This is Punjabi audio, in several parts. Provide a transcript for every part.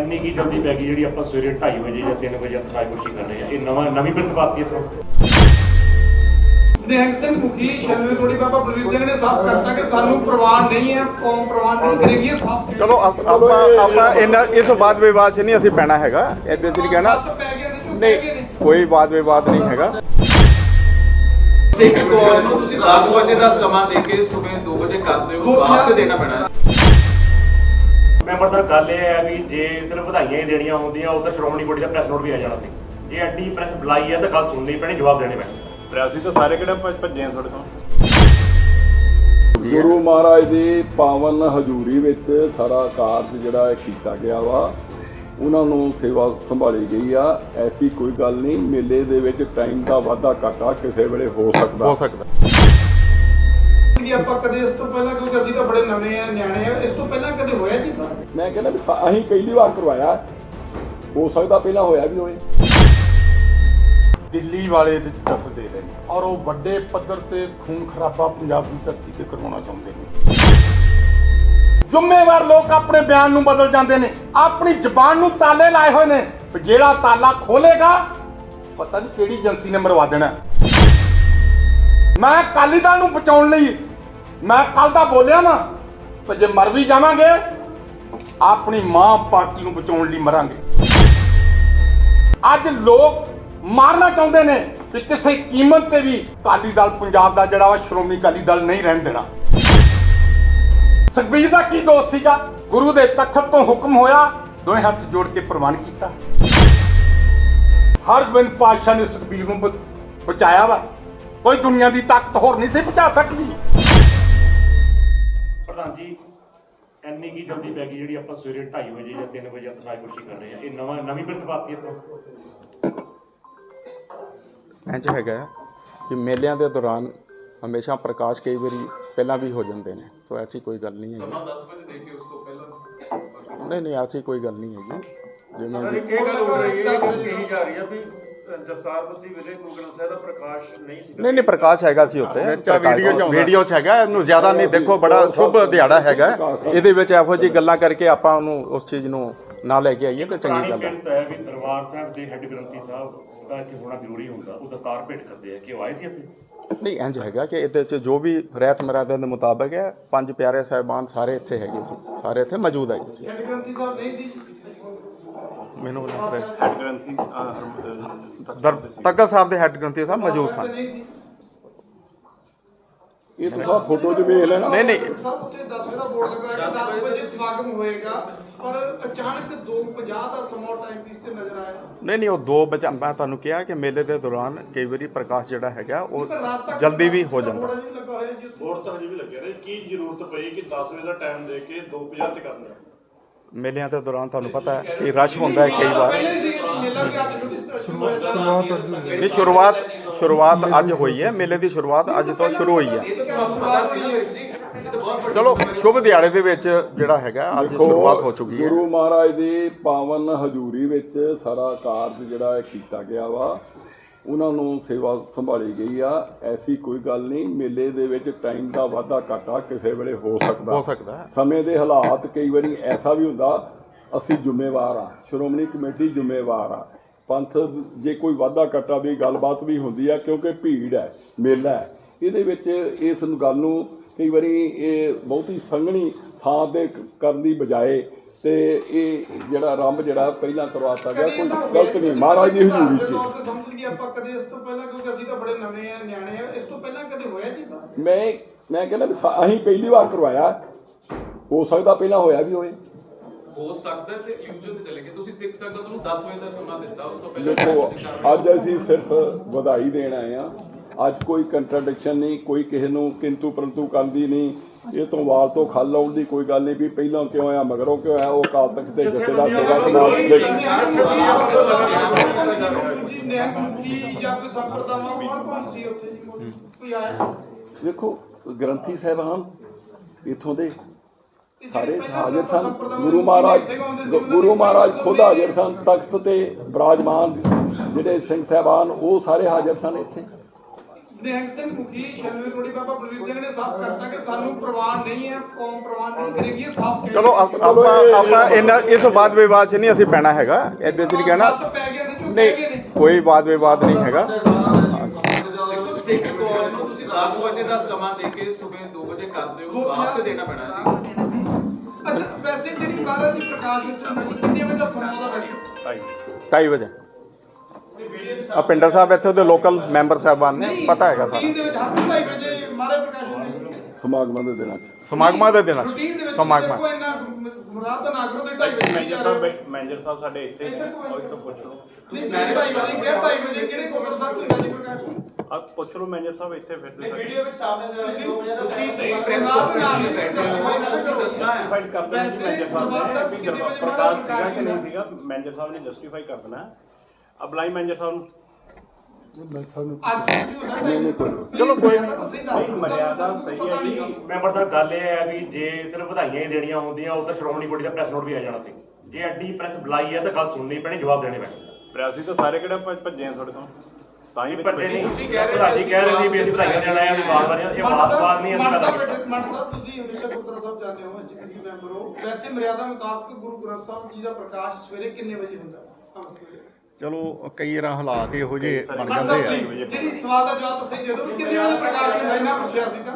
ਇੰਨੀ ਕੀ ਜਲਦੀ ਪੈ ਗਈ ਜਿਹੜੀ ਆਪਾਂ ਸਵੇਰੇ 2:30 ਵਜੇ ਜਾਂ 3 ਵਜੇ ਅਪਰਾਜ ਕੋਸ਼ਿਸ਼ ਕਰ ਰਹੇ ਆ ਇਹ ਨਵਾਂ ਨਵੀਂ ਬਿਰਤ ਪਾਤੀ ਇੱਥੋਂ। ਨਿਹੰਗ ਸਿੰਘ ਮੁਖੀ ਸ਼ਰਮੇ ਕੋੜੀ ਬਾਬਾ ਬਲਵੀਰ ਸਿੰਘ ਨੇ ਸਾਫ਼ ਕਰਤਾ ਕਿ ਸਾਨੂੰ ਪ੍ਰਵਾਨ ਨਹੀਂ ਹੈ ਕੌਮ ਪ੍ਰਵਾਨ ਨਹੀਂ ਕਰੇਗੀ ਇਹ ਸਾਫ਼ ਚਲੋ ਆਪ- ਆਪਾਂ ਆਪਾਂ ਇਹਨਾਂ ਇਸ ਤੋਂ ਬਾਅਦ ਵਿਵਾਦ 'ਚ ਨਹੀਂ ਅਸੀਂ ਪੈਣਾ ਹੈਗਾ। ਇਹਦੇ 'ਚ ਨਹੀਂ ਕਹਿਣਾ? ਗਲਤ ਪੈ ਗਿਆ ਝੂਠੇ ਨਹੀਂ ਨੇ ਕੋਈ ਵਾਦ ਵਿਵਾਦ ਨਹੀਂ ਹੈਗਾ। ਸਿੱਖ ਕੌਮ ਨੂੰ ਤੁਸੀਂ 10 ਵਜੇ ਦਾ ਸਮਾਂ ਦੇ ਕੇ ਸਵੇਰ 2 ਵਜੇ ਕਰਦੇ ਹੋ ਵਾਪਸ ਦੇਣਾ ਪੈਣਾ। ਮੈਂਬਰ ਸਾਹਿਬ ਗੱਲ ਇਹ ਹੈ ਵੀ ਜੇ ਸਿਰਫ ਵਧਾਈਆਂ ਹੀ ਦੇਣੀਆਂ ਹੁੰਦੀਆਂ ਉਹ ਤਾਂ ਸ਼੍ਰੋਮਣੀ ਬੋਰਡ ਦਾ ਪ੍ਰੈਸ ਨੋਟ ਵੀ ਆ ਜਾਣਾ ਸੀ। ਇਹ ਐਂਟੀ ਪ੍ਰੈਸ ਬੁਲਾਈ ਹੈ ਤਾਂ ਗੱਲ ਸੁਣਨੀ ਪੈਣੀ ਜਵਾਬ ਦੇਣੇ ਪੈਣੇ। ਪ੍ਰੈਸੀ ਤਾਂ ਸਾਰੇ ਕਿਹੜੇ ਭੱਜ- ਆ ਤੁਹਾਡੇ ਤੋਂ ਗੁਰੂ ਮਹਾਰਾਜ ਦੀ ਪਾਵਨ ਹਜ਼ੂਰੀ ਵਿੱਚ ਸਾਰਾ ਕਾਰਜ ਜਿਹੜਾ ਇਹ ਕੀਤਾ ਗਿਆ ਵਾ ਉਹਨਾਂ ਨੂੰ ਸੇਵਾ ਸੰਭਾਲੀ ਗਈ ਆ। ਐਸੀ ਕੋਈ ਗੱਲ ਨਹੀਂ ਮੇਲੇ ਦੇ ਵਿੱਚ ਟਾਈਮ ਦਾ ਵਾਧਾ ਘਾਟਾ ਕਿਸੇ ਵੇਲੇ ਹੋ ਸਕਦਾ। ਹੋ ਸਕਦਾ। ਕਿ ਆਪਾਂ ਕਦੇ ਇਸ ਤੋਂ ਪਹਿਲਾਂ ਕਿਉਂਕਿ ਅਸੀਂ ਤਾਂ ਬੜੇ ਨਵੇਂ ਆ ਨਿਆਣੇ ਆ ਇਸ ਤੋਂ ਪਹਿਲਾਂ ਕਦੇ ਹੋਇਆ ਨਹੀਂ ਤਾਂ ਮੈਂ ਕਹਿੰਦਾ ਵੀ ਸਾ- ਅਸੀਂ ਪਹਿਲੀ ਵਾਰ ਕਰਵਾਇਆ। ਹੋ ਸਕਦਾ ਪਹਿਲਾਂ ਹੋਇਆ ਵੀ ਹੋਵੇ। ਦਿੱਲੀ ਵਾਲੇ 'ਚ ਦਖਲ ਦੇ ਰਹੇ ਨੇ ਔਰ ਉਹ ਵੱਡੇ ਪੱਧਰ ਤੇ ਖੂਨ ਖਰਾਬਾ ਪੰਜਾਬ ਦੀ ਧਰਤੀ ਤੇ ਕਰਵਾਉਣਾ ਚਾਹੁੰਦੇ ਨੇ। ਜ਼ਿੰਮੇਵਾਰ ਲੋਕ ਆਪਣੇ ਬਿਆਨ ਨੂੰ ਬਦਲ ਜਾਂਦੇ ਨੇ। ਆਪਣੀ ਜ਼ਬਾਨ ਨੂੰ ਤਾਲੇ ਲਾਏ ਹੋਏ ਨੇ ਵੀ ਜਿਹੜਾ ਤਾਲਾ ਖੋਲੇਗਾ ਪਤਾ ਨਹੀਂ ਕਿਹੜੀ ਏਜੰਸੀ ਨੇ ਮਰਵਾ ਦੇਣਾ। ਮੈਂ ਅਕਾਲੀ ਦਲ ਨੂੰ ਬਚਾਉਣ ਲਈ ਮੈਂ ਕੱਲ ਦਾ ਬੋਲਿਆ ਨਾ ਤੇ ਜੇ ਮਰ ਵੀ ਜਾਵਾਂਗੇ, ਆਪਣੀ ਮਾਂ ਪਾਰਟੀ ਨੂੰ ਬਚਾਉਣ ਲਈ ਮਰਾਂਗੇ। ਅੱਜ ਲੋਕ ਮਾਰਨਾ ਚਾਹੁੰਦੇ ਨੇ ਕਿ ਕਿਸੇ ਕੀਮਤ ਤੇ ਵੀ ਅਕਾਲੀ ਦਲ ਪੰਜਾਬ ਦਾ ਜਿਹੜਾ ਵਾ ਸ਼੍ਰੋਮਣੀ ਅਕਾਲੀ ਦਲ ਨਹੀਂ ਰਹਿਣ ਦੇਣਾ। ਸੁਖਬੀਰ ਦਾ ਕੀ ਦੋਸ਼ ਸੀਗਾ? ਗੁਰੂ ਦੇ ਤਖਤ ਤੋਂ ਹੁਕਮ ਹੋਇਆ, ਦੋਵੇਂ ਹੱਥ ਜੋੜ ਕੇ ਪ੍ਰਵਾਨ ਕੀਤਾ। ਹਰਗੋਬਿੰਦ ਬਿਨ ਪਾਤਸ਼ਾਹ ਨੇ ਸੁਖਬੀਰ ਨੂੰ ਬ- ਬਚਾਇਆ ਵਾ। ਕੋਈ ਦੁਨੀਆ ਦੀ ਤਾਕਤ ਹੋਰ ਨਹੀਂ ਸੀ ਬਚਾ ਸਕਦੀ। ਪ੍ਰਧਾਨ ਜੀ ਇੰਨੀ ਕੀ ਜਲਦੀ ਪੈ ਗਈ ਜਿਹੜੀ ਆਪਾਂ ਸਵੇਰੇ 2:30 ਵਜੇ ਜਾਂ 3 ਵਜੇ ਅਪਰਾਜ ਕੋਸ਼ਿਸ਼ ਕਰ ਰਹੇ ਆ ਇਹ ਨਵਾਂ ਨਵੀਂ ਬਿਰਤ ਪਾਤੀ ਇੱਥੋਂ ਇੰਜ ਹੈਗਾ ਕਿ ਮੇਲਿਆਂ ਦੇ ਦੌਰਾਨ ਹਮੇਸ਼ਾ ਪ੍ਰਕਾਸ਼ ਕਈ ਵਾਰੀ ਪਹਿਲਾਂ ਵੀ ਹੋ ਜਾਂਦੇ ਨੇ। ਸੋ ਐਸੀ ਕੋਈ ਗੱਲ ਨਹੀਂ ਸਮਾਂ ਹੈਗੀ 10 ਵਜੇ ਦੇ ਕੇ ਉਸ ਤੋਂ ਪਹਿਲਾਂ ਨਹੀਂ ਨਹੀਂ ਐਸੀ ਕੋਈ ਗੱਲ ਨਹੀਂ ਹੈਗੀ। ਜਿਵੇਂ ਇਹ ਗੱਲ ਹੋ ਰਹੀ ਹੈ ਕਹੀ ਜਾ ਰਹੀ ਹੈ ਵੀ ਸਾਹਿਬ ਦਾ ਪ੍ਰਕਾਸ਼ ਨਹੀਂ ਸੀ ਨਹੀਂ ਨਹੀਂ ਪ੍ਰਕਾਸ਼ ਹੈਗਾ ਸੀ ਉੱਥੇ। ਅੱਛਾ, ਵੀਡੀਓ 'ਚ ਆਉਂਦਾ। ਵੀਡੀਓ 'ਚ ਹੈਗਾ ਇਹਨੂੰ ਜ਼ਿਆਦਾ ਨਹੀਂ ਦੇਖੋ ਬੜਾ ਸ਼ੁਭ ਦਿਹਾੜਾ ਹੈਗਾ। ਇਹਦੇ ਵਿੱਚ ਇਹੋ ਜਿਹੀ ਗੱਲਾਂ ਕਰਕੇ ਆਪਾਂ ਉਹਨੂੰ ਉਸ ਚੀਜ਼ ਨੂੰ ਨਾ ਲੈ ਕੇ ਆਈਏ ਤਾਂ ਚੰਗੀ ਪੁਰਾਣੀ ਗੱਲ ਹੈ ਬਿਰਤ ਹੈ ਵੀ ਦਰਬਾਰ ਸਾਹਿਬ ਦੇ ਹੈੱਡ ਗ੍ਰੰਥੀ ਸਾਹਿਬ ਦਾ ਇੱਥੇ ਹੋਣਾ ਜ਼ਰੂਰੀ ਹੁੰਦਾ। ਉਹ ਦਸਤਾਰ ਭੇਟ ਕਰਦੇ ਆ। ਕਿ ਉਹ ਆਏ ਸੀ ਇੱਥੇ? ਨਹੀਂ ਇੰਜ ਹੈਗਾ ਕਿ ਇਹਦੇ 'ਚ ਜੋ ਵੀ ਰਹਿਤ ਮਰਿਆਦਾ ਦੇ ਮੁਤਾਬਕ ਹੈ ਪੰਜ ਪਿਆਰੇ ਸਾਹਿਬਾਨ ਸਾਰੇ ਇੱਥੇ ਹੈਗੇ ਸੀ ਸਾਰੇ ਇੱਥੇ ਮੌਜੂਦ ਹੈਗੇ ਸੀ। ਹੈਡ ਗ੍ਰੰਥੀ ਸਾਹਿਬ ਨਹੀਂ ਸੀ? ਮੈਨੂੰ ਲੱਗ ਰਿਹਾ ਹੈਡ ਗ੍ਰੰਥੀ ਤਖਤ ਸਾਹਿਬ ਦੇ ਹੈੱਡ ਗ੍ਰੰਥੀ ਸਾਹਿਬ ਮੌਜੂਦ ਸਨ। ਇਹ ਤੁਸੀਂ ਫੋਟੋ 'ਚ ਵੇਖ ਲੈਣਾ। ਨਹੀਂ ਨਹੀਂ। ਸਭ ਉੱਥੇ 10 ਵਜੇ ਦਾ ਬੋਰਡ ਲੱਗਾ ਹੈ ਕਿ 10 ਵਜੇ ਸਮਾਗਮ ਹੋਏਗਾ ਪਰ ਅਚਾਨਕ 2:50 ਦਾ ਸਮਾਂ ਟਾਈਮ ਪੀਸ ਤੇ ਨਜ਼ਰ ਆਇਆ। ਨਹੀਂ ਨਹੀਂ ਉਹ ਦੋ ਬਚਾ ਮੈਂ ਤੁਹਾਨੂੰ ਕਿਹਾ ਕਿ ਮੇਲੇ ਦੇ ਦੌਰਾਨ ਕਈ ਵਾਰੀ ਪ੍ਰਕਾਸ਼ ਜਿਹੜਾ ਹੈਗਾ ਉਹ ਜਲਦੀ ਵੀ ਹੋ ਜਾਂਦਾ। ਬੋਰਡ ਅਜੇ ਵੀ ਲੱਗਾ ਹੋਇਆ ਜੀ ਉੱਥੇ। ਬੋਰਡ ਤਾਂ ਹਜੇ ਵੀ ਲੱਗਿਆ ਨੇ ਕੀ ਜ਼ਰੂਰਤ ਪਈ ਕਿ 10 ਵਜੇ ਦਾ ਟਾਈਮ ਦੇ ਕੇ 2:50 ਤੇ ਕਰਨਾ? ਮੇਲਿਆਂ ਦੇ ਦੌਰਾਨ ਤੁਹਾਨੂੰ ਪਤਾ ਹੈ ਕਿ ਰਸ਼ ਹੁੰਦਾ ਹੈ ਕਈ ਵਾਰ। ਇਹ ਸ਼ੁਰੂਆਤ ਸ਼ੁਰੂਆਤ ਅੱਜ ਹੋਈ ਹੈ। ਮੇਲੇ ਦੀ ਸ਼ੁਰੂਆਤ ਅੱਜ ਤੋਂ ਸ਼ੁਰੂ ਹੋਈ ਹੈ। ਚਲੋ ਸ਼ੁਭ ਦਿਹਾੜੇ ਦੇ ਵਿੱਚ ਜਿਹੜਾ ਹੈਗਾ ਅੱਜ ਸ਼ੁਰੂਆਤ ਹੋ ਚੁੱਕੀ ਹੈ। ਗੁਰੂ ਮਹਾਰਾਜ ਦੀ ਪਾਵਨ ਹਜ਼ੂਰੀ ਵਿੱਚ ਸਾਰਾ ਕਾਰਜ ਜਿਹੜਾ ਕੀਤਾ ਗਿਆ ਵਾ। ਉਹਨਾਂ ਨੂੰ ਸੇਵਾ ਸੰਭਾਲੀ ਗਈ ਆ ਐਸੀ ਕੋਈ ਗੱਲ ਨਹੀਂ ਮੇਲੇ ਦੇ ਵਿੱਚ ਟਾਈਮ ਦਾ ਵਾਧਾ ਘਾਟਾ ਕਿਸੇ ਵੇਲੇ ਹੋ ਸਕਦਾ ਹੋ ਸਕਦਾ। ਸਮੇਂ ਦੇ ਹਾਲਾਤ ਕਈ ਵਾਰੀ ਐਸਾ ਵੀ ਹੁੰਦਾ ਅਸੀਂ ਜ਼ਿੰਮੇਵਾਰ ਆ ਸ਼੍ਰੋਮਣੀ ਕਮੇਟੀ ਜ਼ਿੰਮੇਵਾਰ ਆ ਪੰਥ ਜੇ ਕੋਈ ਵਾਧਾ ਘਾਟਾ ਵੀ ਗੱਲਬਾਤ ਵੀ ਹੁੰਦੀ ਆ ਕਿਉਂਕਿ ਭੀੜ ਹੈ ਮੇਲਾ ਹੈ ਇਹਦੇ ਵਿੱਚ ਇਸ ਗੱਲ ਨੂੰ ਕਈ ਵਾਰੀ ਇਹ ਬਹੁਤੀ ਸੰਘਣੀ ਥਾਂ ਤੇ ਕਰਨ ਦੀ ਬਜਾਏ ਤੇ ਇਹ ਜਿਹੜਾ ਆਰੰਭ ਜਿਹੜਾ ਪਹਿਲਾਂ ਕਰਵਾਤਾ ਗਿਆ ਕੋਈ ਗਲਤ ਨਹੀਂ ਮਹਾਰਾਜ ਦੀ ਹਜ਼ੂਰੀ 'ਚ। ਸਮਝ ਲਈਏ ਆਪਾਂ ਕਦੇ ਇਸ ਤੋਂ ਪਹਿਲਾਂ ਕਿਉਂਕਿ ਅਸੀਂ ਤਾਂ ਬੜੇ ਨਵੇਂ ਆ ਨਿਆਣੇ ਆ ਇਸ ਤੋਂ ਪਹਿਲਾਂ ਕਦੇ ਹੋਇਆ ਨਹੀਂ ਤਾਂ ਮੈਂ ਮੈਂ ਕਹਿੰਦਾ ਵੀ ਸਾ- ਅਸੀਂ ਪਹਿਲੀ ਵਾਰ ਕਰਵਾਇਆ। ਹੋ ਸਕਦਾ ਪਹਿਲਾਂ ਹੋਇਆ ਵੀ ਹੋਵੇ। ਹੋ ਸਕਦਾ ਹੈ ਤੇ ਇਲੂਜਨ ਤੇ ਚਲੇ ਗਏ ਤੁਸੀਂ ਸਿੱਖ ਸੰਗਤ ਨੂੰ 10 ਵਜੇ ਦਾ ਸਮਾਂ ਦਿੱਤਾ ਉਸ ਤੋਂ ਪਹਿਲਾਂ ਦੇਖੋ ਤੁਸੀਂ ਕਰ- ਅੱਜ ਅਸੀਂ ਸਿਰਫ ਵਧਾਈ ਦੇਣ ਆਏ ਆ ਅੱਜ ਕੋਈ ਕੰਟਰਡਿਕਸ਼ਨ ਨਹੀਂ ਕੋਈ ਕਿਸੇ ਨੂੰ ਕਿੰਤੂ ਪਰੰਤੂ ਕਰਦੀ ਨਹੀਂ। ਇਹ ਤੋਂ ਵਾਲ ਤੋਂ ਖੱਲ ਆਉਣ ਦੀ ਕੋਈ ਗੱਲ ਨਹੀਂ ਵੀ ਪਹਿਲਾਂ ਕਿਉਂ ਆ ਮਗਰੋਂ ਕਿਉਂ ਆ ਉਹ ਕਾਲ ਤੱਕ ਤੇ ਜਥੇ ਦਾ ਸੇਵਾ ਸਮਾਜ ਦੇ ਜੀ ਨਿਹੰਗ ਮੁਖੀ ਜਾਂ ਕੋਈ ਸੰਪਰਦਾਵਾਂ ਕੌਣ ਕੌਣ ਸੀ ਉੱਥੇ ਜੀ ਕੋਈ ਆਇਆ ਵੇਖੋ ਗ੍ਰੰਥੀ ਸਾਹਿਬਾਨ ਇਥੋਂ ਦੇ ਸਾਰੇ ਹਾਜ਼ਰ ਸਨ ਗੁਰੂ ਮਹਾਰਾਜ ਗੁਰੂ ਮਹਾਰਾਜ ਖੁਦ ਹਾਜ਼ਰ ਸਨ ਤਖਤ ਤੇ ਬਿਰਾਜਮਾਨ ਜਿਹੜੇ ਸਿੰਘ ਸਾਹਿਬਾਨ ਉਹ ਸਾਰੇ ਹਾਜ਼ਰ ਸਨ ਇੱਥੇ ਨਿਹੰਗ ਸਿੰਘ ਮੁਖੀ 96 ਕਰੋੜੀ ਬਾਬਾ ਬਲਵੀਰ ਸਿੰਘ ਨੇ ਸਾਫ਼ ਕਰਤਾ ਕਿ ਸਾਨੂੰ ਪ੍ਰਵਾਨ ਨਹੀਂ ਹੈ ਕੌਮ ਪ੍ਰਵਾਨ ਨਹੀਂ ਕਰੇਗੀ ਇਹ ਸਾਫ਼ ਕਹਿ ਚਲੋ ਆਪ- ਆਪਾਂ ਆਪਾਂ ਇਹਨਾਂ ਇਸ ਬਾਤ ਵਿਵਾਦ 'ਚ ਨਹੀਂ ਅਸੀਂ ਪੈਣਾ ਹੈਗਾ। ਇਹਦੇ 'ਚ ਨਹੀਂ ਕਹਿਣਾ। ਪੈ ਗਿਆ ਨਹੀਂ ਕੋਈ ਵਾਦ ਵਿਵਾਦ ਨਹੀਂ ਹੈਗਾ। ਦੇਖੋ ਸਿੱਖ ਕੌਮ ਨੂੰ ਤੁਸੀਂ 10 ਵਜੇ ਦਾ ਸਮਾਂ ਦੇ ਕੇ ਸਵੇਰ 2 ਵਜੇ ਕਰਦੇ ਹੋ ਤੇ ਦੇਣਾ ਪੈਣਾ। ਜੀ ਅੱਛਾ ਵੈਸੇ ਜਿਹੜੀ ਮਹਾਰਾਜ ਜੀ ਪ੍ਰਕਾਸ਼ ਉਤਸਵ ਹੈ ਕਿੰਨੇ ਵਜੇ ਦਾ ਸਮਾਂ ਉਹਦਾ ਵੈਸੇ 2:30 ਵਜੇ। ਆ ਪਿੰਡਰ ਸਾਹਿਬ ਇੱਥੇ ਦੇ ਲੋਕਲ ਮੈਂਬਰ ਸਾਹਿਬਾਨ ਨੇ ਪਤਾ ਹੈਗਾ ਸਾਰਾ। ਰੂਟੀਨ ਦੇ ਵਿੱਚ ਹਰ 2:30 ਵਜੇ ਮਹਾਰਾਜ ਪ੍ਰਕਾਸ਼ ਹੁੰਦੇ ਸਮਾਗਮਾਂ ਦੇ ਦਿਨਾਂ 'ਚ। ਸਮਾਗਮਾਂ ਦੇ ਦਿਨਾਂ 'ਚ ਸਮਾਗਮਾਂ। ਕੋਈ ਇੰਨਾ ਮੁਰਾਦ ਨਾ ਕਰੋ ਤੇ 2:30 ਵਜੇ ਹੀ ਜਾ ਰਹੇ ਹੋ। ਮੈਨੇਜਰ ਸਾਹਿਬ ਸਾਡੇ ਇੱਥੇ ਇੱਧਰ ਕੋਈ- ਉਹ ਤੋਂ ਪੁੱਛ ਲਓ। ਨਹੀਂ 2:30 ਵਜੇ ਕਿਹੜਾ 2:30 ਵਜੇ ਕਿਹੜੇ ਕੋਲ ਸਾਹਿਬ ਹੁੰਦਾ ਜੀ ਪ੍ਰਕਾਸ਼? ਆ ਪੁੱਛ ਲਓ ਮੈਨੇਜਰ ਸਾਹਿਬ ਇੱਥੇ ਫਿਰਦੇ ਵੀਡੀਓ ਵਿੱਚ ਸਾਹਮਣੇ ਤੁਸੀਂ ਤੁਸੀਂ ਤੁਸੀਂ ਪ੍ਰੈਸ ਕਾਨਫਰੰਸ ਵਿੱਚ ਬੈਠੇ ਹੋ। ਤੁਸੀਂ ਦੱਸਣਾ ਹੈ। ਜਸਟੀਫਾਈ ਕਰ ਦੇਣਾ ਵੈਸੇ ਮੈਨੇਜਰ ਸਾਹਿਬ ਦਰਬਾਰ ਸਾਹਿਬ ਨੇ ਚ ਵੀ ਕਿੰਨੇ ਵਜੇ ਪ੍ਰਕਾਸ਼ ਮਹਾਰਾਜ ਸੀਗਾ। ਕਿ ਨਹੀਂ ਪ੍ਰਕਾਸ਼ ਸੀਗਾ। ਮੈਨੇਜਰ ਸਾਹਿਬ ਨੇ ਜਸਟੀਫਾਈ ਕਰ ਦੇਣਾ ਆ ਬੁਲਾਈ ਮੈਨੇਜਰ ਸਾਹਿਬ ਨੂੰ ਅੱਜ ਵੀ ਉਹਦਾ ਨਹੀਂ, ਨਹੀਂ, ਕੋਈ ਚਲੋ ਕੋਈ ਨਹੀਂ। ਮਰਿਆਦਾ ਸਹੀ ਹੈ ਜੀ ਮੈਂਬਰ ਸਾਹਿਬ ਗੱਲ ਇਹ ਹੈ ਵੀ ਜੇ ਸਿਰਫ ਵਧਾਈਆਂ ਹੀ ਦੇਣੀਆਂ ਹੁੰਦੀਆਂ ਉਹ ਤਾਂ ਸ਼੍ਰੋਮਣੀ ਕਮੇਟੀ ਦਾ ਪ੍ਰੈਸ ਨੋਟ ਵੀ ਆ ਜਾਣਾ ਸੀ। ਜੇ ਐਡੀ ਪ੍ਰੈਸ ਬੁਲਾਈ ਹੈ ਤਾਂ ਗੱਲ ਸੁਣਨੀ ਪੈਣੀ ਜਵਾਬ ਦੇਣੇ ਪੈਣੇ। ਪ੍ਰੈਸੀ ਤਾਂ ਸਾਰੇ ਕਿਹੜਾ ਭੱਜ- ਭੱਜੇ ਆ ਤੁਹਾਡੇ ਤੋਂ? ਤਾਂ ਹੀ ਭੱਜੇ ਨਹੀਂ। ਤੁਸੀਂ ਕਹਿ ਰਹੇ ਹੋ ਭਾਜੀ ਕਹਿ ਰਹੇ ਸੀ ਵੀ ਅਸੀਂ ਵਧਾਈਆਂ ਦੇਣਾ ਹੈ ਵੀ ਬਾਤ ਵਾਰੀ ਇਹ ਬਾਤ ਬਾਤ ਨਹੀਂ ਅਸੀਂ ਸਾਹਿਬ ਕੀਤਾ ਮਨ ਸਾਹਿਬ ਤੁਸੀਂ ਹਮੇਸ਼ਾ ਗੁਰਦੁਆਰਾ ਸਾਹਿਬ ਜਾਂਦੇ ਹੋ ਐਸਜੀਪੀਸੀ ਮੈਂਬਰ ਹੋ। ਵੈਸੇ ਮਰਿਆਦਾ ਮੁਤਾਬਕ ਗੁਰੂ ਗ੍ਰੰਥ ਸਾਹਿਬ ਜੀ ਦਾ ਪ੍ਰਕਾਸ਼ ਸਵੇਰੇ ਕਿੰਨੇ ਵਜੇ ਹੁੰਦਾ? ਵੇਲੇ ਚਲੋ ਕਈ ਵਾਰ ਹਾਲਾਤ ਇਹੋ ਜਿਹੇ ਬਣ ਜਾਂਦੇ ਆ। please, ਜਿਹੜੀ ਸਵਾਲ ਦਾ ਜਵਾਬ ਤਾਂ ਸਹੀ ਦੇ ਦਿਓ ਵੀ ਕਿੰਨੇ ਵਜੇ ਪ੍ਰਕਾਸ਼ ਹੁੰਦਾ ਇਹਨਾਂ ਪੁੱਛਿਆ ਸੀ ਤਾਂ?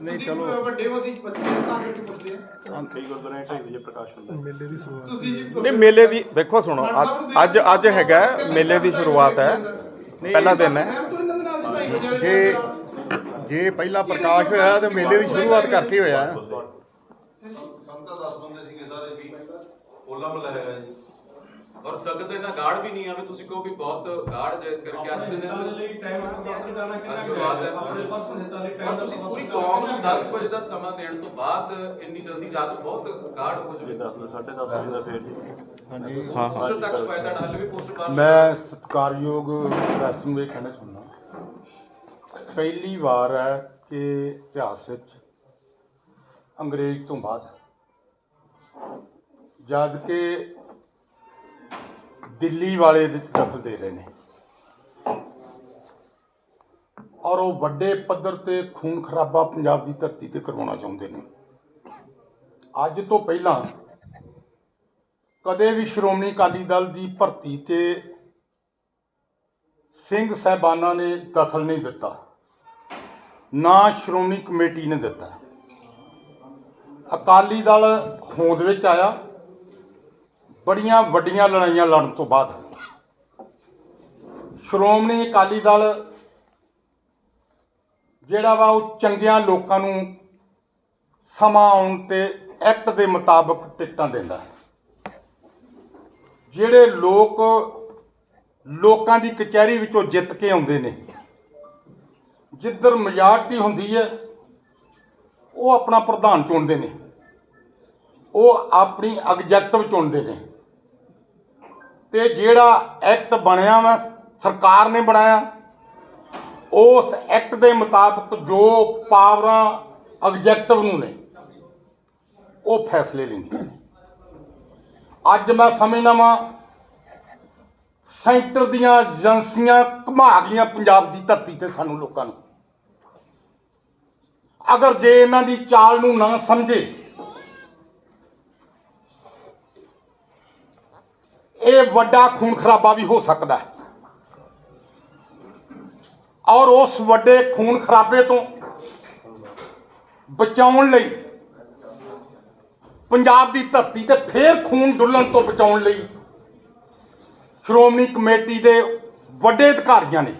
ਨਹੀਂ, ਤੁਸੀਂ ਚਲੋ। ਵੱਡੇ ਹੋ ਅਸੀਂ ਬੱਚੇ ਹਾਂ, ਤਾਂ ਕਰਕੇ ਪੁੱਛਦੇ ਹਾਂ? ਕਈ ਗੁਰਦੁਆਰੇ 2:30 ਵਜੇ ਪ੍ਰਕਾਸ਼ ਹੁੰਦਾ ਤੁਸੀਂ ਜੀ ਨਹੀਂ ਮੇਲੇ ਦੀ ਦੇਖੋ ਸੁਣੋ ਅੱਜ- ਅੱਜ ਅੱਜ ਹੈਗਾ ਮੇਲੇ ਦੀ ਸ਼ੁਰੂਆਤ ਹੈ। ਪਹਿਲਾ ਦਿਨ ਹੈ। ਸਹਿਮਤ ਹੋ ਇਹਨਾਂ ਦੇ ਨਾਲ ਜੀ ਜੇ time ਨਾਲ? ਜੇ ਪਹਿਲਾ ਪ੍ਰਕਾਸ਼ ਹੋਇਆ ਤੇ ਮੇਲੇ ਦੀ ਸ਼ੁਰੂਆਤ ਕਰਕੇ ਹੋਇਆ। ਸੰਤਾ 10 ਬੰਦੇ ਸੀਗੇ ਸਾਰੇ ਵੀ। ਹੋਲਾ ਮਹੱਲਾ ਹੈਗਾ ਜੀ। ਔਰ ਸੰਗਤ ਇਹਨਾਂ ਗਾੜ ਵੀ ਨਹੀਂ ਆਵੇ ਤੁਸੀਂ ਕਹੋ ਵੀ ਬਹੁਤ ਗਾੜ ਜੈ ਇਸ ਕਰਕੇ ਅੱਜ ਦੇ ਦਿਨ ਲਈ ਟਾਈਮ ਕੰਪਲੀਟ ਕਰਨਾ ਅੱਜ ਸ਼ੁਰੂਆਤ ਹੈ ਆਪਣੇ ਪਾਸ ਨੇਤਾ ਲਈ ਔਰ ਟਾਈਮ ਤੁਸੀਂ ਪੂਰੀ ਕੌਮ ਨੂੰ 10 ਵਜੇ ਦਾ ਸਮਾਂ ਦੇਣ ਤੋਂ ਬਾਅਦ ਇੰਨੀ ਜਲਦੀ ਜਦ ਬਹੁਤ ਗਾੜ ਹੋ ਜਾਵੇ। 10 10:30 ਵਜੇ ਦਾ ਫੇਰ ਜੀ। ਪੋਸਟਰ ਤੱਕ ਫਾਇਦਾ ਹੱਲ ਵੀ ਪੋਸਟਰ ਬਾਹਰ ਮੈਂ ਸਤਿਕਾਰਯੋਗ ਪ੍ਰੈਸ ਨੂੰ ਇਹ ਕਹਿਣਾ ਚਾਹੁੰਦਾ ਪਹਿਲੀ ਵਾਰ ਹੈ ਕਿ ਇਤਿਹਾਸ ਵਿੱਚ ਅੰਗਰੇਜ਼ ਤੋਂ ਬਾਅਦ। ਜਦ ਕਿ ਦਿੱਲੀ ਵਾਲੇ ਇਹਦੇ ਵਿੱਚ ਦਖਲ ਦੇ ਰਹੇ ਨੇ। ਔਰ ਉਹ ਵੱਡੇ ਪੱਧਰ ਤੇ ਖੂਨ ਖਰਾਬਾ ਪੰਜਾਬ ਦੀ ਧਰਤੀ ਤੇ ਕਰਵਾਉਣਾ ਚਾਹੁੰਦੇ ਨੇ। ਅੱਜ ਤੋਂ ਪਹਿਲਾਂ ਕਦੇ ਵੀ ਸ਼੍ਰੋਮਣੀ ਅਕਾਲੀ ਦਲ ਦੀ ਭਰਤੀ ਤੇ ਸਿੰਘ ਸਹਿਬਾਨਾਂ ਨੇ ਦਖਲ ਨਹੀਂ ਦਿੱਤਾ। ਨਾ ਸ਼੍ਰੋਮਣੀ ਕਮੇਟੀ ਨੇ ਦਿੱਤਾ। ਅਕਾਲੀ ਦਲ ਹੋਂਦ ਵਿੱਚ ਆਇਆ। ਬੜੀਆਂ ਵੱਡੀਆਂ ਲੜਾਈਆਂ ਲੜਨ ਤੋਂ ਬਾਅਦ। ਸ਼੍ਰੋਮਣੀ ਅਕਾਲੀ ਦਲ ਜਿਹੜਾ ਵਾ ਉਹ ਚੰਗਿਆਂ ਲੋਕਾਂ ਨੂੰ ਸਮਾਂ ਆਉਣ ਤੇ ਐਕਟ ਦੇ ਮੁਤਾਬਕ ਟਿਕਟਾਂ ਦਿੰਦਾ ਹੈ। ਜਿਹੜੇ ਲੋਕ ਲੋਕਾਂ ਦੀ ਕਚਹਿਰੀ ਵਿੱਚੋਂ ਜਿੱਤ ਕੇ ਆਉਂਦੇ ਨੇ, ਜਿੱਧਰ ਮੈਜੋਰਟੀ ਹੁੰਦੀ ਹੈ, ਉਹ ਆਪਣਾ ਪ੍ਰਧਾਨ ਚੁਣਦੇ ਨੇ, ਉਹ ਆਪਣੀ ਐਗਜੈਕਟਿਵ ਚੁਣਦੇ ਨੇ। ਤੇ ਜਿਹੜਾ ਐਕਟ ਬਣਿਆ ਵਾ, ਸਰਕਾਰ ਨੇ ਬਣਾਇਆ, ਉਸ ਐਕਟ ਦੇ ਮੁਤਾਬਕ ਜੋ ਪਾਵਰਾਂ ਐਗਜੈਕਟਿਵ ਨੂੰ ਨੇ, ਉਹ ਫੈਸਲੇ ਲੈਂਦੀਆਂ ਨੇ ਅੱਜ ਮੈਂ ਸਮਝਦਾ ਵਾਂ, ਸੈਂਟਰ ਦੀਆਂ ਏਜੰਸੀਆਂ ਘੁਮਾ ਗਈਆਂ ਪੰਜਾਬ ਦੀ ਧਰਤੀ ਤੇ ਸਾਨੂੰ ਲੋਕਾਂ ਨੂੰ। ਅਗਰ ਜੇ ਇਹਨਾਂ ਦੀ ਚਾਲ ਨੂੰ ਨਾ ਸਮਝੇ ਇਹ ਵੱਡਾ ਖੂਨ ਖਰਾਬਾ ਵੀ ਹੋ ਸਕਦਾ ਹੈ। ਔਰ ਉਸ ਵੱਡੇ ਖੂਨ ਖਰਾਬੇ ਤੋਂ ਬਚਾਉਣ ਲਈ, ਪੰਜਾਬ ਦੀ ਧਰਤੀ ਤੇ ਫੇਰ ਖੂਨ ਡੁੱਲਣ ਤੋਂ ਬਚਾਉਣ ਲਈ ਸ਼੍ਰੋਮਣੀ ਕਮੇਟੀ ਦੇ ਵੱਡੇ ਅਧਿਕਾਰੀਆਂ ਨੇ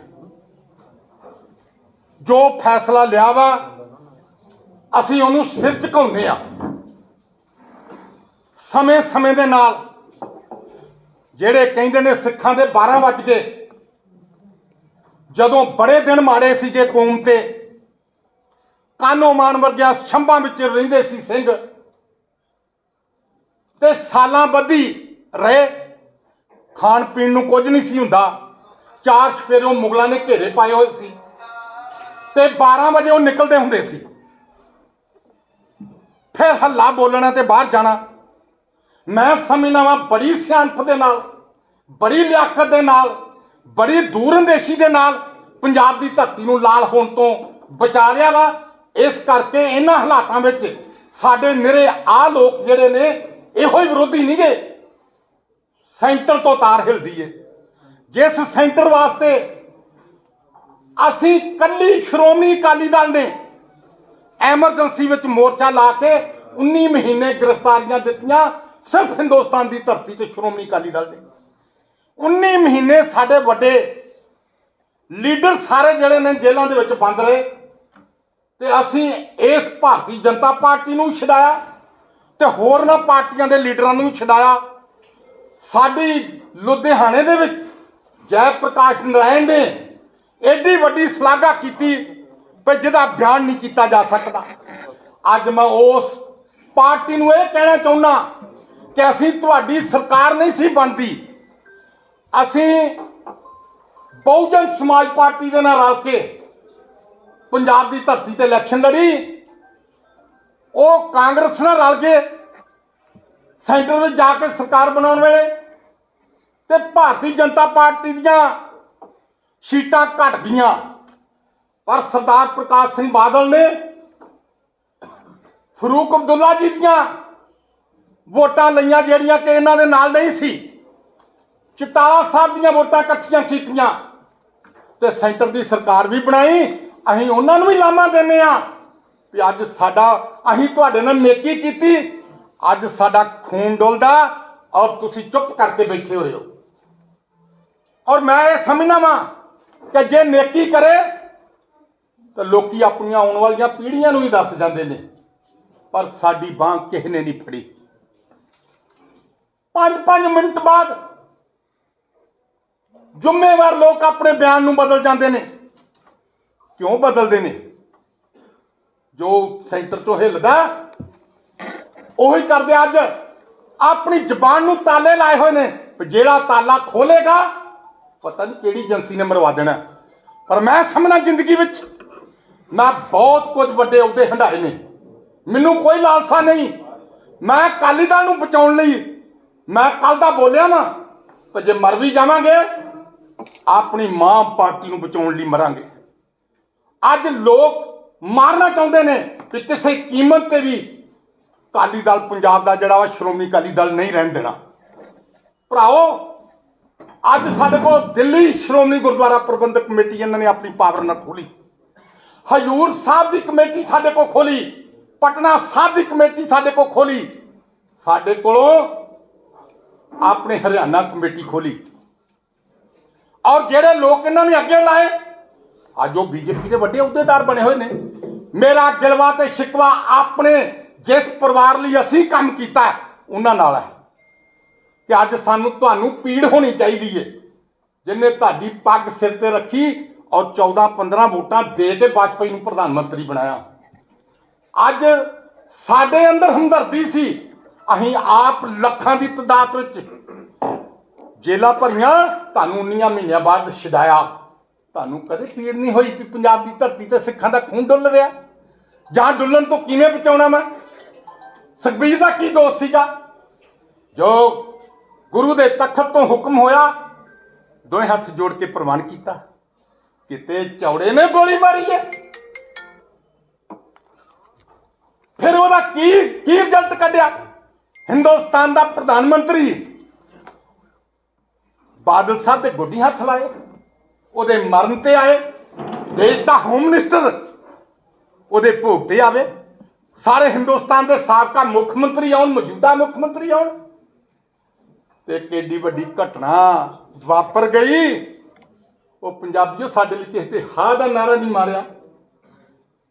ਜੋ ਫੈਸਲਾ ਲਿਆ ਵਾ, ਅਸੀਂ ਉਹਨੂੰ ਸਿਰ ਝੁਕਾਉਂਦੇ ਆ ਸਮੇਂ-ਸਮੇਂ ਦੇ ਨਾਲ ਜਿਹੜੇ ਕਹਿੰਦੇ ਨੇ ਸਿੱਖਾਂ ਦੇ 12 ਵੱਜ ਗਏ। ਜਦੋਂ ਬੜੇ ਦਿਨ ਮਾੜੇ ਸੀਗੇ ਕੌਮ ਤੇ ਕਾਨੋ ਮਾਨ ਵਰਗਿਆ ਛੰਭਾਂ ਵਿੱਚ ਰਹਿੰਦੇ ਸੀ ਸਿੰਘ। ਤੇ ਸਾਲਾਂ ਬੱਧੀ ਰਹੇ, ਖਾਣ ਪੀਣ ਨੂੰ ਕੁਝ ਨਹੀਂ ਸੀ ਹੁੰਦਾ। ਚਾਰ ਸਪੇਰੋਂ ਮੁਗਲਾਂ ਨੇ ਘੇਰੇ ਪਾਏ ਹੋਏ ਸੀ। ਤੇ 12 ਵਜੇ ਉਹ ਨਿਕਲਦੇ ਹੁੰਦੇ ਸੀ। ਫਿਰ ਹੱਲਾ ਬੋਲਣਾ ਤੇ ਬਾਹਰ ਜਾਣਾ। ਮੈਂ ਸਮਝਦਾ ਵਾਂ ਬੜੀ ਸਿਆਣਪ ਦੇ ਨਾਲ, ਬੜੀ ਲਿਆਕਤ ਦੇ ਨਾਲ, ਬੜੀ ਦੂਰਅੰਦੇਸ਼ੀ ਦੇ ਨਾਲ ਪੰਜਾਬ ਦੀ ਧਰਤੀ ਨੂੰ ਲਾਲ ਹੋਣ ਤੋਂ ਬਚਾ ਲਿਆ ਵਾ। ਇਸ ਕਰਕੇ ਇਹਨਾਂ ਹਾਲਾਤਾਂ ਵਿੱਚ ਸਾਡੇ ਨਿਰੇ ਆ ਲੋਕ ਜਿਹੜੇ ਨੇ, ਇਹੋ ਹੀ ਵਿਰੋਧੀ ਨਹੀਂਗੇ ਸੈਂਟਰ ਤੋਂ ਤਾਰ ਹਿਲਦੀ ਏ। ਜਿਸ ਸੈਂਟਰ ਵਾਸਤੇ ਅਸੀਂ ਕੱਲੀ ਸ਼੍ਰੋਮਣੀ ਅਕਾਲੀ ਦਲ ਨੇ ਐਮਰਜੈਂਸੀ ਵਿੱਚ ਮੋਰਚਾ ਲਾ ਕੇ 19 ਮਹੀਨੇ ਗ੍ਰਿਫਤਾਰੀਆਂ ਦਿੱਤੀਆਂ ਸਿਰਫ ਹਿੰਦੁਸਤਾਨ ਦੀ ਧਰਤੀ ਤੇ ਸ਼੍ਰੋਮਣੀ ਅਕਾਲੀ ਦਲ ਨੇ। 19 ਮਹੀਨੇ ਸਾਡੇ ਵੱਡੇ ਲੀਡਰ ਸਾਰੇ ਜਿਹੜੇ ਨੇ ਜੇਲ੍ਹਾਂ ਦੇ ਵਿੱਚ ਬੰਦ ਰਹੇ ਤੇ ਅਸੀਂ ਇਸ ਭਾਰਤੀ ਜਨਤਾ ਪਾਰਟੀ ਨੂੰ ਛਡਾਇਆ ਤੇ ਹੋਰਨਾਂ ਪਾਰਟੀਆਂ ਦੇ ਲੀਡਰਾਂ ਨੂੰ ਛਡਾਇਆ। ਸਾਡੀ ਲੁਧਿਆਣੇ ਦੇ ਵਿੱਚ ਜੈ ਪ੍ਰਕਾਸ਼ ਨਾਰਾਇਣ ਨੇ ਐਡੀ ਵੱਡੀ ਸ਼ਲਾਘਾ ਕੀਤੀ ਕਿ ਜਿਹਦਾ ਬਿਆਨ ਨਹੀਂ ਕੀਤਾ ਜਾ ਸਕਦਾ। ਅੱਜ ਮੈਂ ਉਸ ਪਾਰਟੀ ਨੂੰ ਇਹ ਕਹਿਣਾ ਚਾਹੁੰਦਾ ਕਿ ਅਸੀਂ ਤੁਹਾਡੀ ਸਰਕਾਰ ਨਹੀਂ ਸੀ ਬਣਦੀ। ਅਸੀਂ ਬਹੁਜਨ ਸਮਾਜ ਪਾਰਟੀ ਦੇ ਨਾਲ ਰਲ ਕੇ ਪੰਜਾਬ ਦੀ ਧਰਤੀ ਤੇ ਇਲੈਕਸ਼ਨ ਲੜੀ। ਉਹ ਕਾਂਗਰਸ ਨਾਲ ਰਲ ਕੇ ਸੈਂਟਰ ਵਿੱਚ ਜਾ ਕੇ ਸਰਕਾਰ ਬਣਾਉਣ ਵੇਲੇ ਤੇ ਭਾਰਤੀ ਜਨਤਾ ਪਾਰਟੀ ਦੀਆਂ ਸੀਟਾਂ ਘਟ ਗਈਆਂ। ਪਰ ਸਰਦਾਰ ਪ੍ਰਕਾਸ਼ ਸਿੰਘ ਬਾਦਲ ਨੇ ਫਰੂਕ ਅਬਦੁੱਲਾ ਜੀ ਦੀਆਂ ਵੋਟਾਂ ਲਈਆਂ ਜਿਹੜੀਆਂ ਕਿ ਇਹਨਾਂ ਦੇ ਨਾਲ ਨਹੀਂ ਸੀ। ਚਿਤਾਲਾ ਸਾਹਿਬ ਦੀਆਂ ਵੋਟਾਂ ਇਕੱਠੀਆਂ ਕੀਤੀਆਂ ਤੇ ਸੈਂਟਰ ਦੀ ਸਰਕਾਰ ਵੀ ਬਣਾਈ। ਅਸੀਂ ਉਹਨਾਂ ਨੂੰ ਵੀ ਲਾਮਾ ਦਿੰਨੇ ਆ ਵੀ ਅੱਜ ਸਾਡਾ, ਅਸੀਂ ਤੁਹਾਡੇ ਨਾਲ ਨੇਕੀ ਕੀਤੀ, ਅੱਜ ਸਾਡਾ ਖੂਨ ਡੁੱਲਦਾ ਔਰ ਤੁਸੀਂ ਚੁੱਪ ਕਰਕੇ ਬੈਠੇ ਹੋਏ ਹੋ। ਔਰ ਮੈਂ ਇਹ ਸਮਝਦਾ ਵਾਂ ਕਿ ਜੇ ਨੇਕੀ ਕਰੇ ਤਾਂ ਲੋਕੀ ਆਪਣੀਆਂ ਆਉਣ ਵਾਲੀਆਂ ਪੀੜ੍ਹੀਆਂ ਨੂੰ ਵੀ ਦੱਸ ਜਾਂਦੇ ਨੇ, ਪਰ ਸਾਡੀ ਬਾਂਹ ਕਿਸੇ ਨੇ ਨਹੀਂ ਫੜੀ। 5-5 ਮਿੰਟ ਬਾਅਦ ਜ਼ਿੰਮੇਵਾਰ ਲੋਕ ਆਪਣੇ ਬਿਆਨ ਨੂੰ ਬਦਲ ਜਾਂਦੇ ਨੇ। ਕਿਉਂ ਬਦਲਦੇ ਨੇ? ਜੋ ਸੈਂਟਰ ਤੋਂ ਹਿੱਲਦਾ, ਉਹੀ ਕਰਦੇ ਅੱਜ। ਆਪਣੀ ਜ਼ਬਾਨ ਨੂੰ ਤਾਲੇ ਲਾਏ ਹੋਏ ਨੇ ਵੀ ਜਿਹੜਾ ਤਾਲਾ ਖੋਲੇਗਾ, ਪਤਾ ਨਹੀਂ ਕਿਹੜੀ ਏਜੰਸੀ ਨੇ ਮਰਵਾ ਦੇਣਾ। ਪਰ ਮੈਂ ਸਮਝਣਾ ਜ਼ਿੰਦਗੀ ਵਿੱਚ ਮੈਂ ਬਹੁਤ ਕੁਝ ਵੱਡੇ ਅਹੁਦੇ ਹੰਡਾਏ ਨੇ। ਮੈਨੂੰ ਕੋਈ ਲਾਲਸਾ ਨਹੀਂ। ਮੈਂ ਅਕਾਲੀ ਦਲ ਨੂੰ ਬਚਾਉਣ ਲਈ ਮੈਂ ਕੱਲ ਦਾ ਬੋਲਿਆ ਨਾ ਕਿ ਜੇ ਮਰ ਵੀ ਜਾਵਾਂਗੇ, ਆਪਣੀ ਮਾਂ ਪਾਰਟੀ ਨੂੰ ਬਚਾਉਣ ਲਈ ਮਰਾਂਗੇ। ਅੱਜ ਲੋਕ ਮਾਰਨਾ ਚਾਹੁੰਦੇ ਨੇ ਕਿ ਕਿਸੇ ਕੀਮਤ ਤੇ ਵੀ ਅਕਾਲੀ ਦਲ ਪੰਜਾਬ ਦਾ ਜਿਹੜਾ ਵਾ ਸ਼੍ਰੋਮਣੀ ਅਕਾਲੀ ਦਲ ਨਹੀਂ ਰਹਿਣ ਦੇਣਾ। ਭਰਾਓ, ਅੱਜ ਸਾਡੇ ਕੋਲ ਦਿੱਲੀ ਸ਼੍ਰੋਮਣੀ ਗੁਰਦੁਆਰਾ ਪ੍ਰਬੰਧਕ ਕਮੇਟੀ ਇਹਨਾਂ ਨੇ ਆਪਣੀ ਪਾਵਰ ਨਾਲ ਖੋਲੀ। ਹਜੂਰ ਸਾਹਿਬ ਦੀ ਕਮੇਟੀ ਸਾਡੇ ਕੋਲ ਖੋਲੀ, ਪਟਨਾ ਸਾਹਿਬ ਦੀ ਕਮੇਟੀ ਸਾਡੇ ਕੋਲ ਖੋਲੀ। ਸਾਡੇ ਕੋਲੋਂ ਆਪਣੇ ਹਰਿਆਣਾ ਕਮੇਟੀ ਖੋਲੀ। ਔਰ ਜਿਹੜੇ ਲੋਕ ਇਹਨਾਂ ਨੇ ਅੱਗੇ ਲਾਏ, ਅੱਜ ਉਹ ਬੀਜੇਪੀ ਦੇ ਵੱਡੇ ਅਹੁਦੇਦਾਰ ਬਣੇ ਹੋਏ ਨੇ। ਮੇਰਾ ਗਿਲਵਾ ਤੇ ਸ਼ਿਕਵਾ ਆਪਣੇ ਜਿਸ ਪਰਿਵਾਰ ਲਈ ਅਸੀਂ ਕੰਮ ਕੀਤਾ ਉਹਨਾਂ ਨਾਲ ਹੈ। ਕਿ ਅੱਜ ਸਾਨੂੰ ਤੁਹਾਨੂੰ ਪੀੜ ਹੋਣੀ ਚਾਹੀਦੀ ਏ। ਜਿਨੇ ਤੁਹਾਡੀ ਪੱਗ ਸਿਰ ਤੇ ਰੱਖੀ ਔਰ 14 15 ਵੋਟਾਂ ਦੇ ਕੇ ਵਾਜਪਾਈ ਨੂੰ ਪ੍ਰਧਾਨ ਮੰਤਰੀ ਬਣਾਇਆ। ਅੱਜ ਸਾਡੇ ਅੰਦਰ ਹਮਦਰਦੀ ਸੀ ਅਸੀਂ ਆਪ ਲੱਖਾਂ ਦੀ ਤਦਾਦ ਵਿੱਚ ਜੇਲਾਂ ਭਰੀਆਂ, ਤੁਹਾਨੂੰ 19 ਮਹੀਨਿਆਂ ਬਾਅਦ ਛਡਾਇਆ। ਤੁਹਾਨੂੰ ਕਦੇ ਪੀੜ ਨਹੀਂ ਹੋਈ ਕਿ ਪੰਜਾਬ ਦੀ ਧਰਤੀ ਤੇ ਸਿੱਖਾਂ ਦਾ ਖੂਨ ਡੁੱਲ ਰਿਹਾ? ਜਾਂ ਡੁੱਲਣ ਤੋਂ ਕਿਵੇਂ ਬਚਾਉਣਾ ਮੈਂ? ਸੁਖਬੀਰ ਦਾ ਕੀ ਦੋਸ਼ ਸੀਗਾ? ਜੋ ਗੁਰੂ ਦੇ ਤਖਤ ਤੋਂ ਹੁਕਮ ਹੋਇਆ, ਦੋਵੇਂ ਹੱਥ ਜੋੜ ਕੇ ਪ੍ਰਵਾਨ ਕੀਤਾ। ਕਿਤੇ ਚੌੜੇ ਨੇ ਗੋਲੀ ਮਾਰੀ ਹੈ ਫਿਰ ਉਹਦਾ ਕੀ ਕੀ ਰਿਜ਼ਲਟ ਕੱਢਿਆ? ਹਿੰਦੁਸਤਾਨ ਦਾ ਪ੍ਰਧਾਨ ਮੰਤਰੀ ਬਾਦਲ ਸਾਹਿਬ ਦੇ ਗੋਡੀ ਹੱਥ ਲਾਏ, ਉਹਦੇ ਮਰਨ ਤੇ ਆਏ, ਦੇਸ਼ ਦਾ ਹੋਮ ਮਿਨਿਸਟਰ ਉਹਦੇ ਭੋਗ ਤੇ ਆਵੇ, ਸਾਰੇ ਹਿੰਦੁਸਤਾਨ ਦੇ ਸਾਬਕਾ ਮੁੱਖ ਮੰਤਰੀ ਆਉਣ, ਮੌਜੂਦਾ ਮੁੱਖ ਮੰਤਰੀ ਆਉਣ। ਤੇ ਕਿੱਡੀ ਵੱਡੀ ਘਟਨਾ ਵਾਪਰ ਗਈ। ਉਹ ਪੰਜਾਬੀਓ, ਸਾਡੇ ਲਈ ਕਿਸੇ ਤੇ ਹਾਂ ਦਾ ਨਾਰਾ ਨਹੀਂ ਮਾਰਿਆ।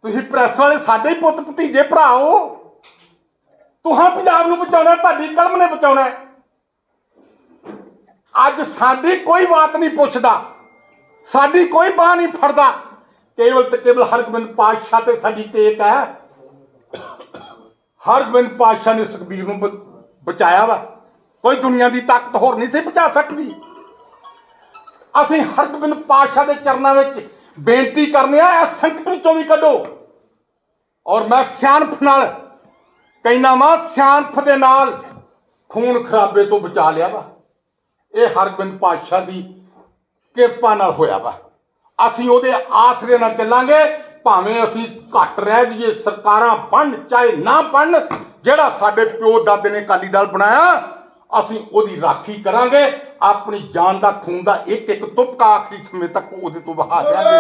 ਤੁਸੀਂ ਪ੍ਰੈਸ ਵਾਲੇ ਸਾਡੇ ਹੀ ਪੁੱਤ ਭਤੀਜੇ ਭਰਾ ਹੋ। ਤੁਹਾਂ ਪੰਜਾਬ ਨੂੰ ਬਚਾਉਣਾ, ਤੁਹਾਡੀ ਕਲਮ ਨੇ ਬਚਾਉਣਾ ਅੱਜ ਸਾਡੀ ਕੋਈ ਬਾਤ ਨਹੀਂ ਪੁੱਛਦਾ, ਸਾਡੀ ਕੋਈ ਬਾਹ ਨਹੀਂ ਫੜਦਾ। ਕੇਵਲ ਤੇ ਕੇਵਲ ਹਰਗੋਬਿੰਦ ਪਾਤਸ਼ਾਹ ਤੇ ਸਾਡੀ ਟੇਕ ਹੈ। ਹਰਗੋਬਿੰਦ ਪਾਤਸ਼ਾਹ ਨੇ ਸੁਖਬੀਰ ਨੂੰ ਬਚਾਇਆ ਵਾ। ਕੋਈ ਦੁਨੀਆ ਦੀ ਤਾਕਤ ਹੋਰ ਨਹੀਂ ਸੀ ਬਚਾ ਸਕਦੀ। ਅਸੀਂ ਹਰਗੋਬਿੰਦ ਪਾਤਸ਼ਾਹ ਦੇ ਚਰਨਾਂ ਵਿੱਚ ਬੇਨਤੀ ਕਰਨੇ ਆ ਇਸ ਸੰਕਟ ਵਿੱਚੋਂ ਵੀ ਕੱਢੋ। ਔਰ ਮੈਂ ਸਿਆਣਪ ਨਾਲ ਕਹਿਣਾ ਵਾਂ, ਸਿਆਣਪ ਦੇ ਨਾਲ ਖੂਨ ਖਰਾਬੇ ਤੋਂ ਬਚਾ ਲਿਆ ਵਾ। ਇਹ ਹਰਗੋਬਿੰਦ ਪਾਤਸ਼ਾਹ ਦੀ ਕਿਰਪਾ ਨਾਲ ਹੋਇਆ ਵਾ। ਅਸੀਂ ਉਹਦੇ ਆਸਰੇ ਨਾਲ ਚੱਲਾਂਗੇ, ਭਾਵੇਂ ਅਸੀਂ ਘੱਟ ਰਹਿ ਜਾਈਏ, ਸਰਕਾਰਾਂ ਬਣ ਚਾਹੇ ਨਾ ਬਣ ਜਿਹੜਾ ਸਾਡੇ ਪਿਓ ਦਾਦੇ ਨੇ ਅਕਾਲੀ ਦਲ ਬਣਾਇਆ, ਅਸੀਂ ਉਹਦੀ ਰਾਖੀ ਕਰਾਂਗੇ। ਆਪਣੀ ਜਾਨ ਦਾ, ਖੂਨ ਦਾ ਇੱਕ ਇੱਕ ਤੁਪਕਾ ਆਖਰੀ ਸਮੇਂ ਤੱਕ ਉਹਦੇ ਤੋਂ ਵਹਾ ਦਿਆਂਗੇ।